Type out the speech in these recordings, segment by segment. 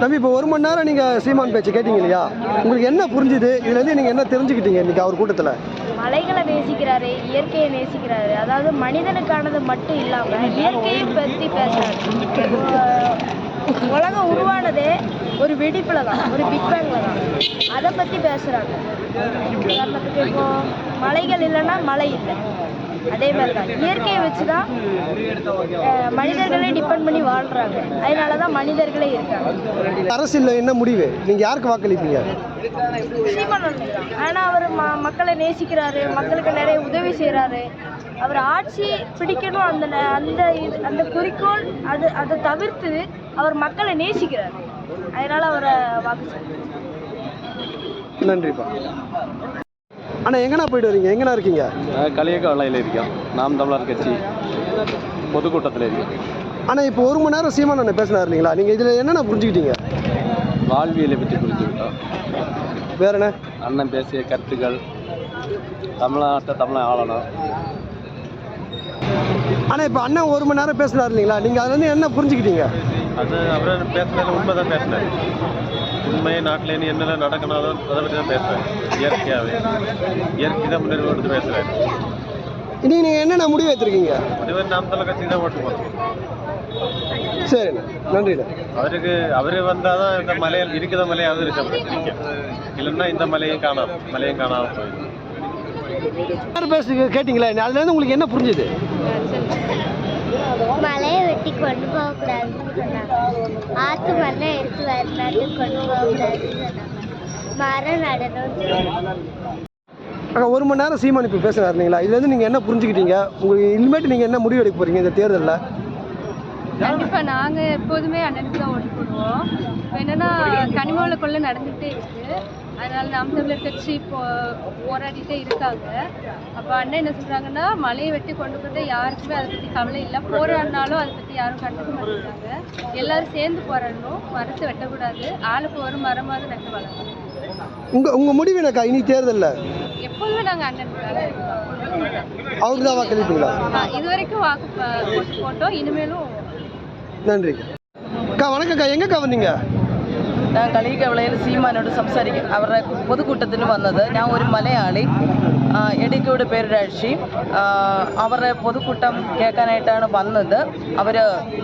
தம்பி இப்போ ஒரு மணி நேரம் நீங்கள் சீமான் பேச்சு கேட்டீங்க இல்லையா? உங்களுக்கு என்ன புரிஞ்சுது? இதுலேருந்து நீங்கள் என்ன தெரிஞ்சுக்கிட்டீங்க இன்னைக்கு அவர் கூட்டத்தில்? மலைகளை நேசிக்கிறாரு இயற்கையை நேசிக்கிறாரு. அதாவது மனிதனுக்கானது மட்டும் இல்லாம இயற்கையை பற்றி பேசுறாரு. உலகம் உருவானதே ஒரு வெடிப்புல தான் ஒரு பிக் பேங்கில் தான். அதை பத்தி பேசுறாங்க. உதாரணத்துக்கு இப்போ மலைகள் இல்லைன்னா மழை இல்லை. அதே மாதிரி தான். இயற்கையை வச்சு தான் மனிதர்களே டிபெண்ட் பண்ணி வாழ்றாங்க. அதனால தான் மனிதர்களே இருக்காங்க. அரசியலில் என்ன முடிவு? நீங்கள் யாருக்கு வாக்களிப்பீங்க? சீமானன் ஆனால் அவர் ம மக்களை நேசிக்கிறாரு மக்களுக்கு நிறைய உதவி செய்கிறாரு அவர் ஆட்சி பிடிக்கணும் அந்த அந்த அந்த குறிக்கோள் அது அதை தவிர்த்து அவர் மக்களை நேசிக்கிறார். அதனால அவரை வாக்கு. நன்றிப்பா. அண்ணா எங்கண்ணா போயிட்டு வரீங்க? எங்கண்ணா இருக்கீங்க? களியக்காவிலையில் இருக்கோம் நாம் தமிழர் கட்சி பொதுக்கூட்டத்தில் இருக்கோம் அண்ணா இப்போ ஒரு மணி நேரம் சீமான் அண்ணன் பேசினார் இல்லைங்களா? நீங்கள் இதில் என்னென்ன புரிஞ்சுக்கிட்டீங்க? வாழ்வியலை பற்றி புரிஞ்சுக்கிட்டோம். வேற என்ன? அண்ணன் பேசிய கருத்துக்கள் தமிழ்நாட்டை தமிழை ஆளணும். அண்ணா இப்போ அண்ணன் ஒரு மணி நேரம் பேசினார் இல்லைங்களா? நீங்கள் அதுலேருந்து என்ன புரிஞ்சுக்கிட்டீங்க? அது அவர் பேசுனது உண்மை தான் பேசினார். உண்மை நாட்டில் என்னெல்லாம் நடக்கணும் அதை அதை பற்றி தான் பேசுகிறேன் இயற்கையாகவே இயற்கை தான் முன்னேறி எடுத்து பேசுகிறாரு இன்னைக்கு நீங்கள் என்னென்ன முடிவு எடுத்திருக்கீங்க? அதுவே நாம் தலை கட்சி தான் ஓட்டு போகிறோம் சரிண்ணா. நன்றிண்ணா. அவருக்கு அவர் வந்தால் தான் இந்த மலையில் இருக்கிற இருக்க நிற்கும் இல்லைன்னா இந்த மலையும் காணாம் மலையும் காணாமல் போயிடும். யார் பேசு கேட்டிங்களா? அதுலேருந்து உங்களுக்கு என்ன புரிஞ்சுது? மலையை கொண்டு போகக்கூடாதுன்னு சொன்னாங்க. ஆற்று மண்ணை எடுத்து வரலாற்று கொண்டு போகக்கூடாதுன்னு சொன்னாங்க. மரம் சொன்னாங்க. அக்கா ஒரு மணி நேரம் சீமான் இப்போ பேசினார் இல்லைங்களா? இதுலேருந்து நீங்கள் என்ன புரிஞ்சுக்கிட்டீங்க? உங்களுக்கு இனிமேட்டு நீங்கள் என்ன முடிவு எடுக்க போகிறீங்க இந்த தேர்தலில்? கண்டிப்பாக நாங்கள் எப்போதுமே அண்ணனுக்கு தான் ஓட்டு போடுவோம். என்னென்னா கனிம வள நடந்துகிட்டே இருக்குது அதனால் நாம் தமிழர் கட்சி இப்போ போராடிட்டே இருக்காங்க. அப்போ அண்ணன் என்ன சொல்கிறாங்கன்னா மலையை வெட்டி கொண்டு போட்டு யாருக்குமே அதை பற்றி கவலை இல்லை. போராடினாலும் அதை பற்றி யாரும் கண்டுக்க மாட்டேங்கிறாங்க. எல்லாரும் சேர்ந்து போராடணும். மரத்தை வெட்டக்கூடாது. ஆளுக்கு ஒரு மரமாவது நட்டு வளரும் உங்க உங்க முடிவு எனக்கா இனி தேர்தல்ல? எப்போதுமே நாங்க அண்ணன் அவருக்கு தான் வாக்களிப்பீங்களா இது வரைக்கும் வாக்கு போட்டோம். இனிமேலும் நன்றி அக்கா வணக்கம்க்கா. எங்கக்கா வந்தீங்க? ഞാൻ കളിക്കവളയിൽ സീമാനോട് സംസാരിക്കും. അവരുടെ പൊതുകൂട്ടത്തിന് വന്നത് ഞാൻ ഒരു മലയാളി. എടിക്കോട് പേരുരാഴ്ചി അവരുടെ പൊതുക്കൂട്ടം കേൾക്കാനായിട്ടാണ് വന്നത്. അവർ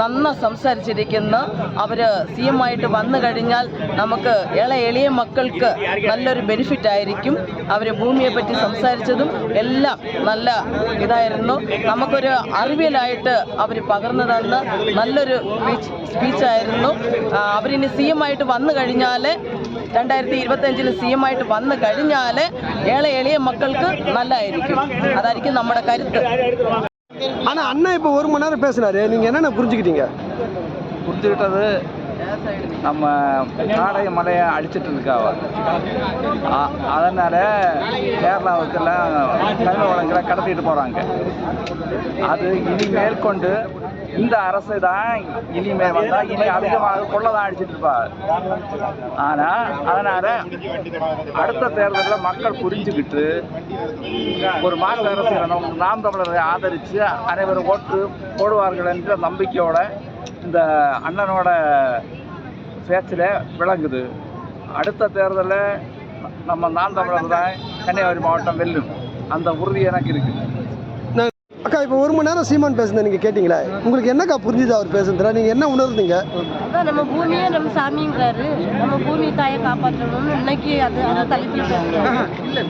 നന്ന സംസാരിച്ചിരിക്കുന്നു. അവർ സി എം ആയിട്ട് വന്നു കഴിഞ്ഞാൽ നമുക്ക് ഇള എളിയ മക്കൾക്ക് നല്ലൊരു ബെനിഫിറ്റ് ആയിരിക്കും. അവർ ഭൂമിയെ പറ്റി സംസാരിച്ചതും എല്ലാം നല്ല ഇതായിരുന്നു. നമുക്കൊരു അറിവിലായിട്ട് അവർ പകർന്നു നല്ലൊരു സ്പീച്ച് സ്പീച്ചായിരുന്നു അവരിനി സി എം ആയിട്ട് വന്നു കഴിഞ്ഞാൽ രണ്ടായിരത്തി ഇരുപത്തഞ്ചിൽ സി എം ആയിട്ട് വന്നു കഴിഞ്ഞാൽ ഏളെ എളിയ മക്കൾക്ക് നല്ലതായിരിക്കും അതായിരിക്കും നമ്മുടെ കരുത്ത് ஆனால் அண்ணன் இப்போ ஒரு மணி நேரம் பேசினாரு நீங்கள் என்னென்ன புரிஞ்சுக்கிட்டீங்க புரிஞ்சுக்கிட்டது நம்ம காடை மலையை அழிச்சிட்டு இருக்காவ அ- அதனால கேரளாவுக்கெல்லாம் தமிழ் வளங்களை கடத்திட்டு போறாங்க அது இனி மேற்கொண்டு இந்த அரசு தான் இனிமேல் வந்தா இனி அதிகமாக கொள்ளதான் அடிச்சிட்டு இருப்பார் ஆனா அதனால அடுத்த தேர்தலில் மக்கள் புரிஞ்சுக்கிட்டு ஒரு மாநில அரசு நாம் தமிழரை ஆதரித்து அனைவரும் ஓட்டு போடுவார்கள் என்ற நம்பிக்கையோட இந்த அண்ணனோட பேச்சில் விளங்குது. அடுத்த தேர்தலில் நம்ம நாம் தமிழர் தான் கன்னியாகுமரி மாவட்டம் வெல்லும். அந்த உறுதி எனக்கு இருக்குது. அக்கா இப்போ ஒரு மணி நேரம் சீமான் பேசுனது நீங்கள் கேட்டிங்களா? உங்களுக்கு என்னக்கா புரிஞ்சுது அவர் பேசுனதுல? நீங்கள் என்ன உணர்ந்தீங்க? அதான் நம்ம பூமியே நம்ம சாமிங்கிறாரு. நம்ம பூமி தாயை காப்பாற்றணும்னு இன்னைக்கு அது அதை தலைப்பில்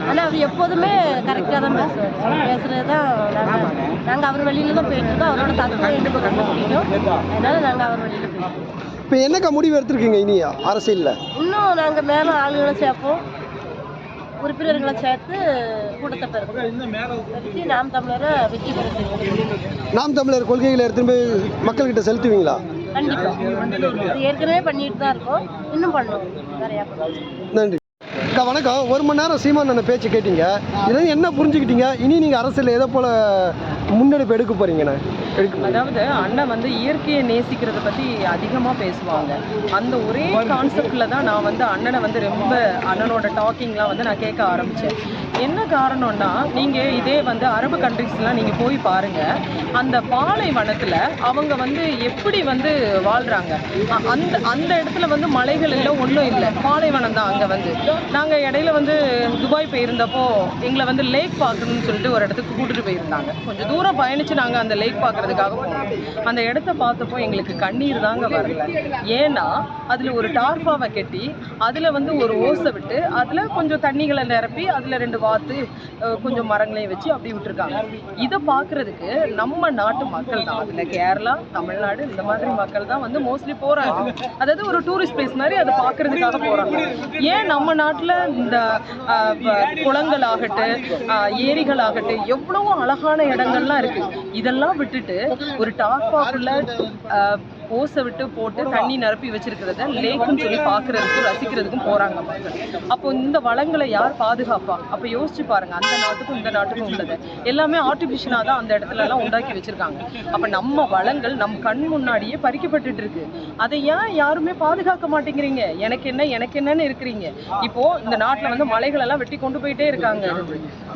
ஆனால் அவர் எப்போதுமே கரெக்டாக தான் பேசுவார். பேசுறது தான் நாங்கள் நாங்கள் அவர் வழியில தான் போயிட்டு இருக்கோம். அவரோட தத்துவம் எங்களுக்கு ரொம்ப பிடிக்கும் அதனால நாங்கள் அவர் வழியில போயிட்டு இப்போ என்னக்கா முடிவு எடுத்திருக்கீங்க இனி அரசியலில்? இன்னும் நாங்கள் மேலும் ஆளுகளை சேர்ப்போம். உறுப்பினர்களை சேர்த்து கூட்டத்தை பெருக்கி நாம் தமிழரை வெற்றி பெற செய்வோம். நாம் தமிழர் கொள்கைகளை போய் மக்கள்கிட்ட செலுத்துவீங்களா? கண்டிப்பாக ஏற்கனவே பண்ணிட்டு தான் இருக்கோம். இன்னும் பண்ணுவோம். நிறையா நன்றி. அக்கா வணக்கம். ஒரு மணி நேரம் சீமான் அண்ணன் பேச்சு கேட்டீங்க. இதுல என்ன புரிஞ்சுக்கிட்டீங்க? இனி நீங்கள் அரசியலில் எதை போல் முன்னெடுப்பு எடுக்க போகிறீங்கண்ணே அதாவது அண்ணன் வந்து இயற்கையை நேசிக்கிறத பற்றி அதிகமாக பேசுவாங்க. அந்த ஒரே கான்செப்டில் தான் நான் வந்து அண்ணனை வந்து ரொம்ப அண்ணனோட டாக்கிங்லாம் வந்து நான் கேட்க ஆரம்பித்தேன் என்ன காரணம்னா நீங்கள் இதே வந்து அரபு கண்ட்ரிஸ்லாம் நீங்கள் போய் பாருங்கள் அந்த பாலைவனத்தில் அவங்க வந்து எப்படி வந்து வாழ்கிறாங்க அந்த அந்த இடத்துல வந்து மலைகள் இல்லை ஒன்றும் இல்லை. பாலைவனம் தான் அங்கே வந்து. நாங்கள் இடையில வந்து துபாய் போயிருந்தப்போ எங்களை வந்து லேக் பார்க்கணும்னு சொல்லிட்டு ஒரு இடத்துக்கு கூட்டிட்டு போயிருந்தாங்க. கொஞ்சம் தூரம் பயணிச்சு நாங்கள் அந்த லேக் பார்க்கறதுக்காக போனோம் அந்த இடத்த பார்த்தப்போ எங்களுக்கு கண்ணீர் தாங்க வரல. ஏன்னா அதில் ஒரு டார்பாவை கட்டி அதில் வந்து ஒரு ஓசை விட்டு அதில் கொஞ்சம் தண்ணிகளை நிரப்பி அதில் ரெண்டு வாத்து கொஞ்சம் மரங்களையும் வச்சு அப்படி விட்டுருக்காங்க. இதை பார்க்கறதுக்கு நம்ம நாட்டு மக்கள் தான். அதில் கேரளா தமிழ்நாடு இந்த மாதிரி மக்கள் தான் வந்து மோஸ்ட்லி போகிறாங்க அதாவது ஒரு டூரிஸ்ட் பிளேஸ் மாதிரி அதை பார்க்கறதுக்காக போகிறாங்க ஏன் நம்ம நாட்டில் இந்த குளங்கள் ஆகட்டும் ஏரிகள் ஆகட்டும் ஏரிகளாகட்டும் எவ்வளவோ அழகான இடங்கள்லாம் இருக்குது இதெல்லாம் விட்டுட்டு ஒரு டாப்பாக்குள்ள ஓசை விட்டு போட்டு தண்ணி நிரப்பி வச்சிருக்கிறத லேக்குன்னு சொல்லி பார்க்கறதுக்கும் ரசிக்கிறதுக்கும் போறாங்க மக்கள். அப்போ இந்த வளங்களை யார் பாதுகாப்பா? அப்போ யோசிச்சு பாருங்க அந்த நாட்டுக்கும் இந்த நாட்டுக்கும் உள்ளது. எல்லாமே ஆர்டிஃபிஷியலாக தான் அந்த இடத்துல எல்லாம் உண்டாக்கி வச்சிருக்காங்க. அப்போ நம்ம வளங்கள் நம் கண் முன்னாடியே பறிக்கப்பட்டுட்டு இருக்கு. அதை ஏன் யாருமே பாதுகாக்க மாட்டேங்கிறீங்க? எனக்கு என்ன எனக்கு என்னன்னு இருக்கிறீங்க? இப்போ இந்த நாட்டில் வந்து மலைகள் எல்லாம் வெட்டி கொண்டு போயிட்டே இருக்காங்க.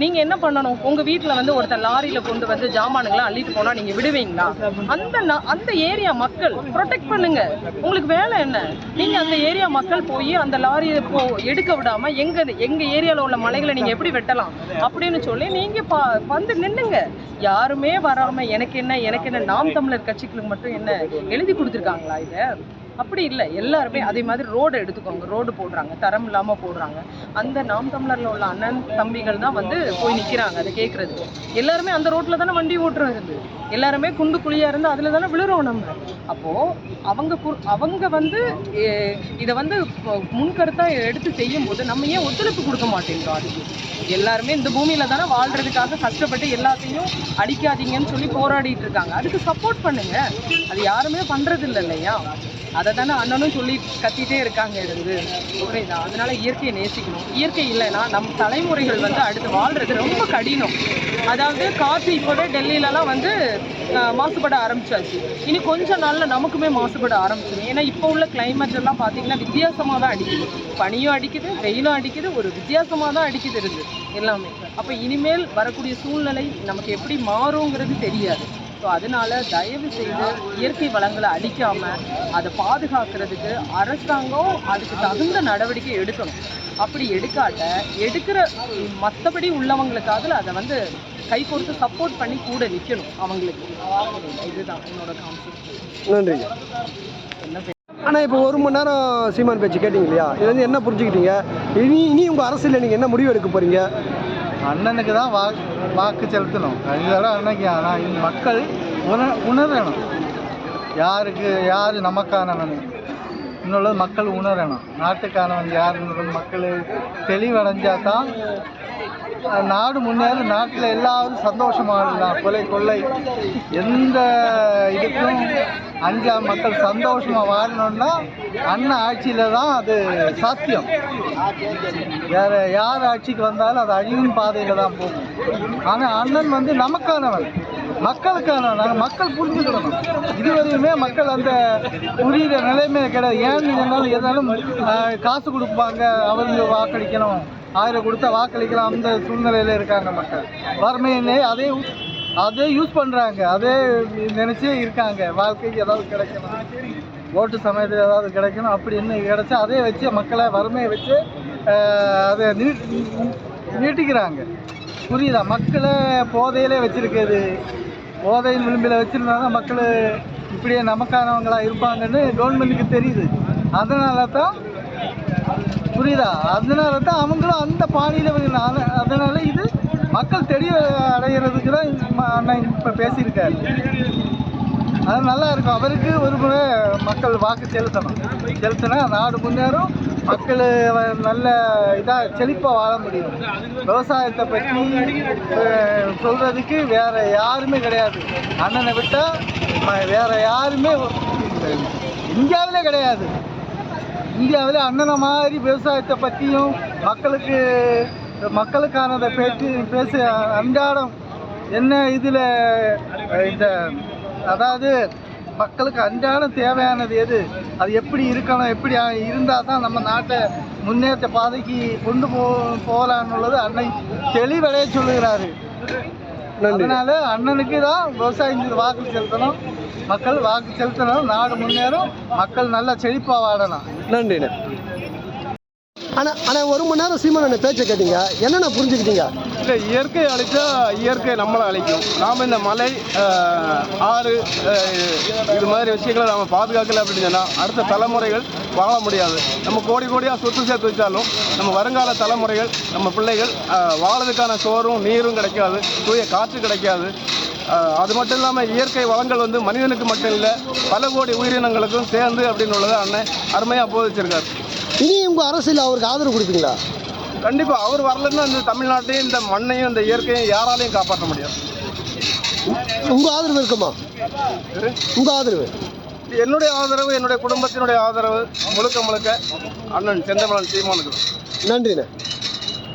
நீங்க என்ன பண்ணணும்? உங்க வீட்டில் வந்து ஒருத்தர் லாரியில கொண்டு வந்து ஜாமானுங்களை அள்ளிட்டு போனா நீங்க விடுவீங்களா? அந்த அந்த ஏரியா மக்கள் ப்ரொடெக்ட் பண்ணுங்க. உங்களுக்கு வேலை என்ன? நீங்க அந்த ஏரியா மக்கள் போய் அந்த லாரியை போ எடுக்க விடாம எங்க எங்க ஏரியால உள்ள மலைகளை நீங்க எப்படி வெட்டலாம்? அப்படின்னு சொல்லி நீங்க பா வந்து நின்னுங்க யாருமே வராம எனக்கு என்ன எனக்கு என்ன நாம் தமிழர் கட்சிகளுக்கு மட்டும் என்ன எழுதி கொடுத்துருக்காங்களா இதை? அப்படி இல்லை. எல்லாருமே அதே மாதிரி ரோடு எடுத்துக்கோங்க. ரோடு போடுறாங்க. தரம் இல்லாமல் போடுறாங்க. அந்த நாம் தமிழரில் உள்ள அண்ணன் தம்பிகள் தான் வந்து போய் நிற்கிறாங்க அதை கேட்குறதுக்கு எல்லாருமே அந்த ரோட்டில் தானே வண்டி ஓட்டுறோம் இருந்து எல்லாருமே குண்டு குழியாக இருந்து அதில் தானே விழுறோம் நம்ம. அப்போது அவங்க கு- அவங்க வந்து இதை வந்து முன்கருத்தாக எடுத்து செய்யும் போது நம்ம ஏன் ஒத்துழைப்பு கொடுக்க மாட்டேங்கிறோம் அதுக்கு? எல்லாருமே இந்த பூமியில் தானே வாழ்றதுக்காக கஷ்டப்பட்டு எல்லாத்தையும் அடிக்காதீங்கன்னு சொல்லி போராடிட்டு இருக்காங்க. அதுக்கு சப்போர்ட் பண்ணுங்க. அது யாருமே பண்ணுறது இல்லை இல்லையா? அதை தானே அண்ணனும் சொல்லி கத்திட்டே இருக்காங்க இருந்து. புரியுதா? அதனால இயற்கையை நேசிக்கணும். இயற்கை இல்லைன்னா நம் தலைமுறைகள் வந்து அடுத்து வாழ்றது ரொம்ப கடினம். அதாவது காற்று இப்போவே டெல்லியிலலாம் வந்து மாசுபட ஆரம்பிச்சாச்சு. இனி கொஞ்ச நாளில் நமக்குமே மாசுபட ஆரம்பிச்சிடும் ஏன்னா இப்போ உள்ள கிளைமேட் எல்லாம் பார்த்தீங்கன்னா வித்தியாசமாக தான் அடிக்குது. பனியும் அடிக்குது வெயிலும் அடிக்குது ஒரு வித்தியாசமாக தான் அடிக்குது இருந்து எல்லாமே. அப்போ இனிமேல் வரக்கூடிய சூழ்நிலை நமக்கு எப்படி மாறுங்கிறது தெரியாது. ஸோ அதனால தயவு செய்து இயற்கை வளங்களை அழிக்காம அதை பாதுகாக்கிறதுக்கு அரசாங்கம் அதுக்கு தகுந்த நடவடிக்கை எடுக்கணும். அப்படி எடுக்காட்ட எடுக்கிற மற்றபடி உள்ளவங்களுக்காக அதை வந்து கை கொடுத்து சப்போர்ட் பண்ணி கூட நிற்கணும் அவங்களுக்கு. இதுதான் என்னோட கான்செப்ட் நன்றிங்க. ஆனால் இப்போ ஒரு மணி நேரம் சீமான் பேச்சு கேட்டீங்க இல்லையா? இது வந்து என்ன புரிஞ்சுக்கிட்டீங்க? இனி இனி உங்கள் அரசியலில் நீங்கள் என்ன முடிவு எடுக்க போகிறீங்க அண்ணனுக்கு தான் வா வாக்கு செலுத்தணும். இதோட அன்னைக்கு ஆனால் மக்கள் உண உணரணும். யாருக்கு யார் நமக்கானவன்? இன்னொரு மக்கள் உணரணும். நாட்டுக்கானவன் யாருன்றது மக்கள் தெளிவடைஞ்சா தான் நாடு முன்னேறி நாட்டில் எல்லாரும் சந்தோஷமாக இருக்கலாம். கொலை கொள்ளை எந்த இதுக்கும் அஞ்சாம் மக்கள் சந்தோஷமாக வாழணும்னா அண்ணன் ஆட்சியில் தான் அது சாத்தியம். வேறு யார் ஆட்சிக்கு வந்தாலும் அது அழிவின் பாதையில் தான் போகும். ஆனால் அண்ணன் வந்து நமக்கானவன். மக்களுக்கான நாங்கள் மக்கள் புரிஞ்சுக்கணும். இதுவரையுமே மக்கள் அந்த புரியுற நிலைமை கிடையாது. ஏன் இருந்தாலும் எதாலும் காசு கொடுப்பாங்க. அவங்க வாக்களிக்கணும். ஆயிரம் கொடுத்தா வாக்களிக்கலாம். அந்த சூழ்நிலையில் இருக்காங்க மக்கள். வறுமையிலே அதே அதே யூஸ் பண்ணுறாங்க அதே நினச்சே இருக்காங்க. வாழ்க்கைக்கு ஏதாவது கிடைக்கணும். ஓட்டு சமயத்தில் ஏதாவது கிடைக்கணும். அப்படின்னு கிடைச்சா அதே வச்சு மக்களை வறுமையை வச்சு அதை நீட் நீட்டிக்கிறாங்க. புரியுதா? மக்களை போதையிலே வச்சுருக்குது போதையின் விளிம்பில் வச்சுருந்தாங்க மக்கள் இப்படியே நமக்கானவங்களாக இருப்பாங்கன்னு கவர்மெண்ட்டுக்கு தெரியுது. அதனால தான் புரியுதா? அதனால தான் அவங்களும் அந்த பாணியில் அதனால இது மக்கள் தெரிய அடைகிறதுக்கு தான் அண்ணன் இப்போ பேசியிருக்காரு. அது நல்லா இருக்கும். அவருக்கு ஒரு முறை மக்கள் வாக்கு செலுத்தணும். செலுத்தினா நாடு முன்னேறும் மக்கள் நல்ல இதாக செழிப்பாக வாழ முடியும். விவசாயத்தை பற்றி சொல்கிறதுக்கு வேறு யாருமே கிடையாது. அண்ணனை விட்டால் வேறு யாருமே இந்தியாவிலே கிடையாது. இந்தியாவில் அண்ணனை மாதிரி விவசாயத்தை பற்றியும் மக்களுக்கு மக்களுக்கானதை பேச்சு பேச அன்றாடம் என்ன இதில் இந்த அதாவது மக்களுக்கு அன்றாட தேவையானது எது? அது எப்படி இருக்கணும்? எப்படி இருந்தால் தான் நம்ம நாட்டை முன்னேற்ற பாதைக்கு கொண்டு போ போகலான்னுள்ளது அன்னை தெளிவடைய சொல்லுகிறாரு. நன்றி. அதனால அண்ணனுக்கு தான் விவசாயிங்களுக்கு வாக்கு செலுத்தணும். மக்கள் வாக்கு செலுத்தணும். நாடு முன்னேறும். மக்கள் நல்லா செழிப்பாக வாழலாம் நன்றிண்ணே ஆனால் ஆனால் ஒரு மணி நேரம் சீமன் அண்ணன் பேச்சை கேட்டீங்க? என்னென்ன புரிஞ்சுக்கிட்டீங்க? இல்லை இயற்கை அழித்தா இயற்கை நம்மளை அழிக்கும். நாம் இந்த மலை ஆறு இது மாதிரி விஷயங்களை நாம் பாதுகாக்கல அப்படின்னு சொன்னால் அடுத்த தலைமுறைகள் வாழ முடியாது. நம்ம கோடி கோடியாக சொத்து சேர்த்து வச்சாலும் நம்ம வருங்கால தலைமுறைகள் நம்ம பிள்ளைகள் வாழறதுக்கான சோறும் நீரும் கிடைக்காது தூய காற்று கிடைக்காது. அது மட்டும் இல்லாமல் இயற்கை வளங்கள் வந்து மனிதனுக்கு மட்டும் இல்லை பல கோடி உயிரினங்களுக்கும் சேர்ந்து அப்படின்னு உள்ளதை அண்ணன் அருமையாக போதிச்சிருக்காரு. இனி உங்கள் அரசியல் அவருக்கு ஆதரவு கொடுப்பீங்களா? கண்டிப்பாக அவர் வரலன்னா இந்த தமிழ்நாட்டையும் இந்த மண்ணையும் இந்த இயற்கையும் யாராலையும் காப்பாற்ற முடியாது. உங்கள் ஆதரவு இருக்குமா? உங்கள் ஆதரவு. என்னுடைய ஆதரவு என்னுடைய குடும்பத்தினுடைய ஆதரவு முழுக்க முழுக்க அண்ணன் செந்தமலன் சீமானுக்கு நன்றிண்ணே.